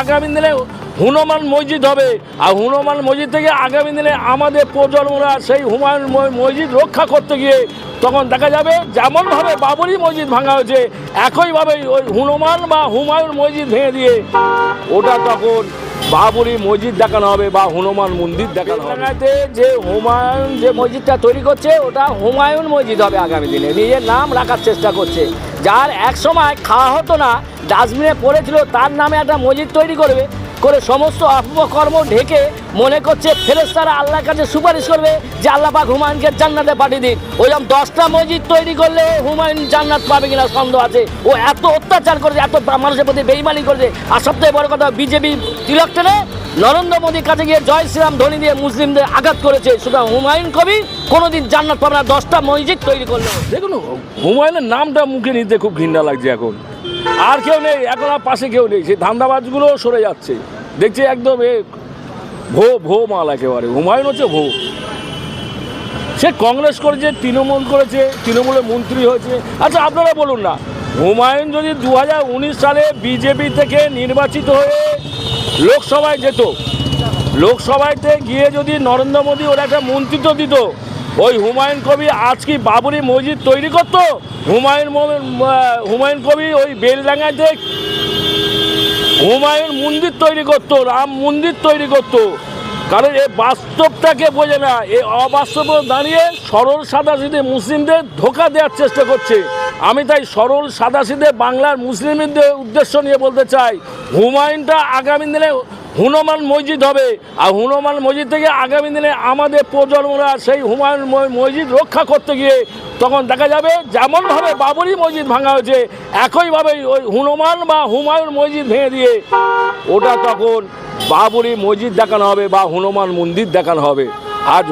আগামী দিনে হনুমান মসজিদ হবে। আর হনুমান মসজিদ থেকে আগামী দিনে আমাদের প্রজন্মরা সেই হুমায়ুন মসজিদ রক্ষা করতে গিয়ে তখন দেখা যাবে যেমনভাবে বাবরি মসজিদ ভাঙা হয়েছে একইভাবে ওই হনুমান বা হুমায়ুন মসজিদ ভেঙে দিয়ে ওটা তখন বাবরি মসজিদ দেখানো হবে বা হনুমান মন্দির দেখানো হবে। যে হুমায়ুন যে মসজিদটা তৈরি করছে, ওটা হুমায়ুন মসজিদ হবে আগামী দিনে। নিজের নাম রাখার চেষ্টা করছে। যার এক সময় খাওয়া হতো না, ডাস্টবিনে পড়েছিল, তার নামে একটা মসজিদ তৈরি করবে। করে সমস্ত অপকর্ম ঢেকে মনে করছে ফেরেস্তারা আল্লাহর কাছে সুপারিশ করবে যে আল্লাহ পাক হুমায়ুনকে জান্নাতে পাঠিয়ে দিন। ওইরকম দশটা মসজিদ তৈরি করলে হুমায়ুন জান্নাত পাবে কিনা সন্দেহ আছে। ও এত অত্যাচার করেছে, এত মানুষের প্রতি বেইমানি করেছে। আর সবথেকে বড় কথা, বিজেপি তিলক টেনে নরেন্দ্র মোদীর কাছে গিয়ে জয় শ্রীরাম ধ্বনি দিয়ে মুসলিমদের আঘাত করেছে। সুতরাং হুমায়ুন কবি কোনোদিন জান্নাত পাবে না, দশটা মসজিদ তৈরি করল। দেখুন, হুমায়ুনের নামটা মুখে নিতে খুব ঘৃণা লাগছে এখন। আর কেউ নেই, এখন আর পাশে কেউ নেই। সেই ধান্দাবাজগুলোও সরে যাচ্ছে। দেখছি একদম এ ভো ভো মাল একেবারে। হুমায়ুন হচ্ছে ভো। সে কংগ্রেস করেছে, তৃণমূল করেছে, তৃণমূলের মন্ত্রী হয়েছে। আচ্ছা আপনারা বলুন না, হুমায়ুন যদি দু হাজার উনিশ সালে বিজেপি থেকে নির্বাচিত হয়ে লোকসভায় যেত, লোকসভাতে গিয়ে যদি নরেন্দ্র মোদী ওরা একটা মন্ত্রিত্ব দিত ওই হুমায়ুন কবি আজ কি বাবরি মসজিদ তৈরি করতো? হুমায়ুন হুমায়ুন কবি ওই বেলডাঙ্গাতে হুমায়ুন মন্দির তৈরি করতো, রাম মন্দির তৈরি করতো। কারণ এ বাস্তবটাকে বোঝে না, এ অবাস্তব দাঁড়িয়ে সরল সাদাসিধে মুসলিমদের ধোকা দেওয়ার চেষ্টা করছে। আমি তাই সরল সাদাসিধে বাংলার মুসলিমদের উদ্দেশ্য নিয়ে বলতে চাই, হুমায়ুনটা আগামী দিনে হনুমান মসজিদ হবে। আর হনুমান মসজিদ থেকে আগামী দিনে আমাদের প্রজন্মরা সেই হুমায়ুন মসজিদ রক্ষা করতে গিয়ে তখন দেখা যাবে যেমনভাবে বাবরি মসজিদ ভাঙা হয়েছে একইভাবে ওই হনুমান বা হুমায়ুন মসজিদ ভেঙে দিয়ে ওটা তখন বাবরি মসজিদ দেখানো হবে বা হনুমান মন্দির দেখানো হবে। আজ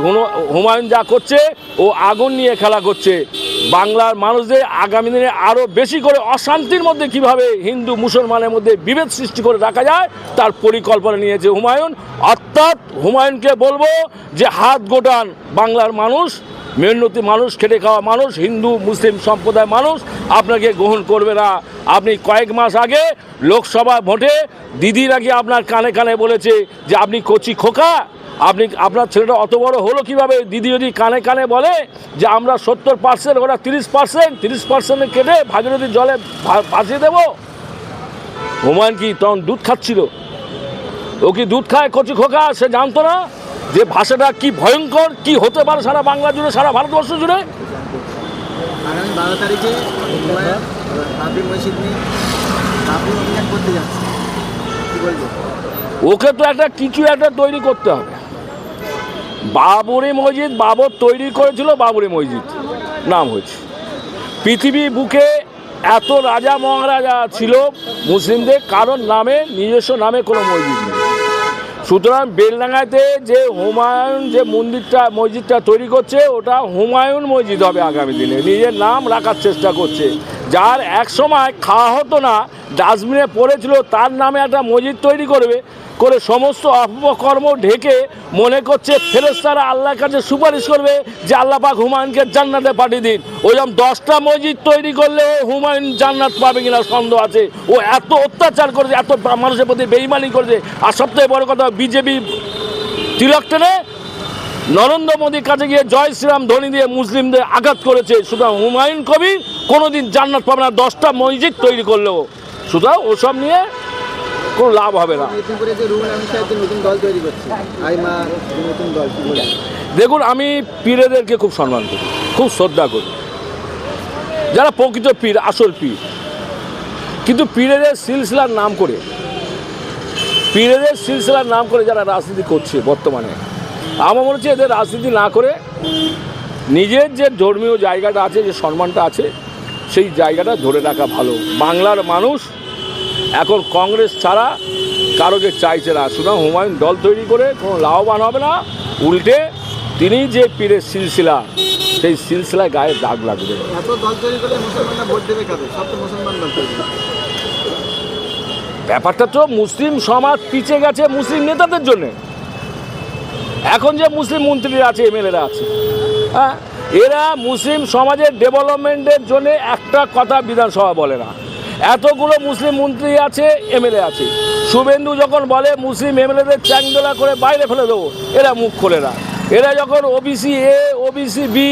হুমায়ুন যা করছে, ও আগুন নিয়ে খেলা করছে। বাংলার মানুষদের আগামী দিনে আরও বেশি করে অশান্তির মধ্যে কীভাবে হিন্দু মুসলমানের মধ্যে বিভেদ সৃষ্টি করে রাখা যায়, তার পরিকল্পনা নিয়েছে হুমায়ুন। অর্থাৎ হুমায়ুনকে বলব যে হাত গোটান বাংলার মানুষ মেহনতি মানুষ, খেটে খাওয়া মানুষ, হিন্দু, মুসলিম সম্প্রদায়ের মানুষ আপনাকে গ্রহণ করবে না। আপনি কয়েক মাস আগে লোকসভা ভোটে দিদি নাকি আপনার কানে কানে বলেছে যে আপনি কচি খোকা। আপনি, আপনার ছেলেটা অত বড় হলো কীভাবে? দিদি যদি কানে কানে বলে যে আমরা সত্তর পার্সেন্ট, ওরা তিরিশ পার্সেন্ট তিরিশ পার্সেন্ট কেটে ভাগীরথীর জলে ভাসিয়ে দেবো। হুমায়ুন কি তখন দুধ খাচ্ছিল? ও কি দুধ খায় কচি খোকা? সে জানতো না? যে ভাষাটা কি ভয়ঙ্কর কি হতে পারে সারা বাংলা জুড়ে সারা ভারতবর্ষ জুড়ে? আগামী বারো তারিখে বাবরি মসজিদ নিয়ে বাবরি অভিযান করতে যাচ্ছে। কি বলব? ওকে তো একটা কিছু একটা তৈরি করতে হবে। বাবরি মসজিদ বাবর তৈরি করেছিল বাবরি মসজিদ নাম হয়েছে। পৃথিবী বুকে এত রাজা মহারাজা ছিল মুসলিমদের কারোর নামে নিজস্ব নামে কোনো মসজিদ নেই। সুতরাং বেলডাঙ্গাতে যে হুমায়ুন যে মন্দিরটা, মসজিদটা তৈরি করছে, ওটা হুমায়ুন মসজিদ হবে আগামী দিনে। নিজের নাম রাখার চেষ্টা করছে। যার এক সময় খাওয়া হতো না, ডাস্টবিনে পড়েছিল, তার নামে একটা মসজিদ তৈরি করবে, করে সমস্ত অপকর্ম ঢেকে মনে করছে ফেরেস্তারা আল্লাহর কাছে সুপারিশ করবে যে আল্লাহ পাক হুমায়ুনকে জান্নাতে পাঠিয়ে দিন। ওইরকম দশটা মসজিদ তৈরি করলে হুমায়ুন জান্নাত পাবে কিনা সন্দেহ আছে। ও এত অত্যাচার করেছে, এত মানুষের প্রতি বেইমানি করেছে। আর সবথেকে বড় কথা, বিজেপি তিলক টেনে নরেন্দ্র মোদীর কাছে গিয়ে জয় শ্রীরাম ধ্বনি দিয়ে মুসলিমদের আঘাত করেছে। সুতরাং হুমায়ুন কবি কোনোদিন জান্নাত পাবে না। দশটা মসজিদ তৈরি করলেও। সুতরাং ওসব নিয়ে কোনো লাভ হবে না। দেখুন, আমি পীরেদেরকে খুব সম্মান করি, খুব শ্রদ্ধা করি। যারা প্রকৃত পীর, আসল পীর। কিন্তু পীরেদের সিলসিলার নাম করে, পীরেদের সিলসিলার নাম করে যারা রাজনীতি করছে বর্তমানে আমার মনে হচ্ছে এদের রাজনীতি না করে নিজের যে ধর্মীয় জায়গাটা আছে যে সম্মানটা আছে সেই জায়গাটা ধরে রাখা ভালো। বাংলার মানুষ এখন কংগ্রেস ছাড়া কারোকে চাইছে না। সুতরাং হুমায়ুন দল তৈরি করে কোনো লাভবান হবে না। উল্টে তিনি যে পীরের সিলসিলা সেই সিলসিলায় গায়ে দাগ লাগবে। ব্যাপারটা তো মুসলিম সমাজ পিছিয়ে গেছে মুসলিম নেতাদের জন্যে। এখন যে মুসলিম মন্ত্রীরা আছে, এমএলএরা আছে হ্যাঁ? এরা মুসলিম সমাজের ডেভেলপমেন্টের জন্য একটা কথা বিধানসভা বলে না। এতগুলো মুসলিম মন্ত্রী আছে, এমএলএ আছে। শুভেন্দু যখন বলে মুসলিম এমএলএদের চ্যাংদোলা করে বাইরে ফেলে দেবো, এরা মুখ খোলে না। এরা যখন ওবিসি এ ওবিসি বি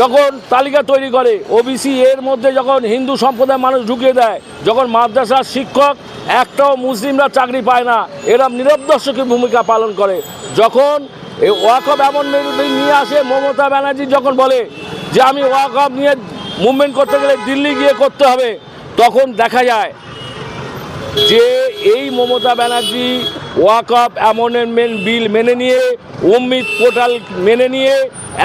যখন তালিকা তৈরি করে ওবিসি এর মধ্যে যখন হিন্দু সম্প্রদায়ের মানুষ ঢুকিয়ে দেয়, যখন মাদ্রাসার শিক্ষক একটাও মুসলিমরা চাকরি পায় না, এরা নিরবদর্শকী ভূমিকা পালন করে। যখন এই ওয়াকফ এমন নিয়ে আসে, মমতা ব্যানার্জি যখন বলে যে, আমি ওয়াকফ নিয়ে মুভমেন্ট করতে গেলে দিল্লি গিয়ে করতে হবে, তখন দেখা যায় যে, এই মমতা ব্যানার্জি ওয়াকআপ অ্যামেন্ডমেন্ট বিল মেনে নিয়ে, অমৃত পোর্টাল মেনে নিয়ে,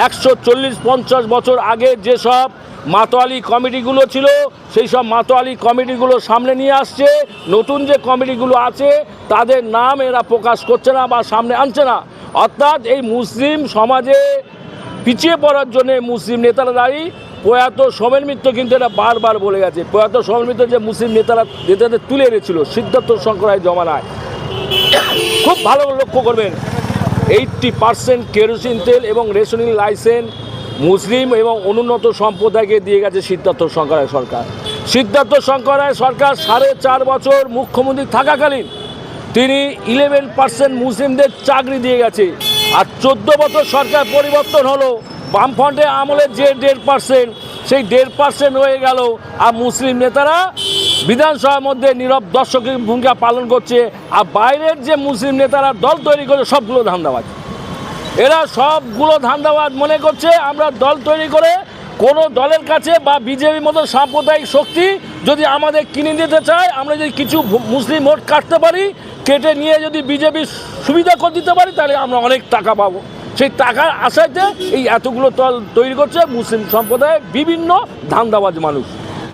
একশো চল্লিশ পঞ্চাশ বছর আগে যেসব মাতোয়ালি কমিটিগুলো ছিল, সেই সব মাতোয়ালি কমিটিগুলো সামনে নিয়ে আসছে। নতুন যে কমিটিগুলো আছে, তাদের নাম এরা প্রকাশ করছে না বা সামনে আনছে না। অর্থাৎ এই মুসলিম সমাজে পিছিয়ে পড়ার জন্য মুসলিম নেতারা দাঁড়িয়ে প্রয়াত সোমেন মিত্র কিন্তু এটা বারবার বলে গেছে। প্রয়াত সোমেন মিত্র যে মুসলিম নেতারা নেতাদের তুলে এনেছিল, সিদ্ধার্থ শঙ্করায় জমানায় খুব ভালো লক্ষ্য করবেন। এইটটি পার্সেন্ট কেরোসিন তেল এবং রেশনিং লাইসেন্স মুসলিম এবং অনুন্নত সম্প্রদায়কে দিয়ে গেছে সিদ্ধার্থ শঙ্করায় সরকার। সিদ্ধার্থ শঙ্করায় সরকার সাড়ে চার বছর মুখ্যমন্ত্রী থাকাকালীন তিনি ইলেভেন পার্সেন্ট মুসলিমদের চাকরি দিয়ে গেছে। আর চোদ্দ বছর সরকার পরিবর্তন হলো বামফ্রন্টের আমলে যে দেড় পার্সেন্ট, সেই দেড় পার্সেন্ট হয়ে গেল। আর মুসলিম নেতারা বিধানসভার মধ্যে নীরব দর্শকের ভূমিকা পালন করছে আর বাইরের যে মুসলিম নেতারা দল তৈরি করে সবগুলো ধান্দাবাজ। এরা সবগুলো ধান্দাবাজ মনে করছে, আমরা দল তৈরি করে কোনো দলের কাছে বা বিজেপির মতো সাম্প্রদায়িক শক্তি যদি আমাদের কিনে দিতে চায়, আমরা যদি কিছু মুসলিম ভোট কাটতে পারি, কেটে নিয়ে যদি বিজেপি সুবিধা করে দিতে পারি, তাহলে আমরা অনেক টাকা পাবো। সেই টাকার আশাতে এই এতগুলো দল তৈরি করছে, মুসলিম সম্প্রদায়ের বিভিন্ন ধান্দাবাজ মানুষ।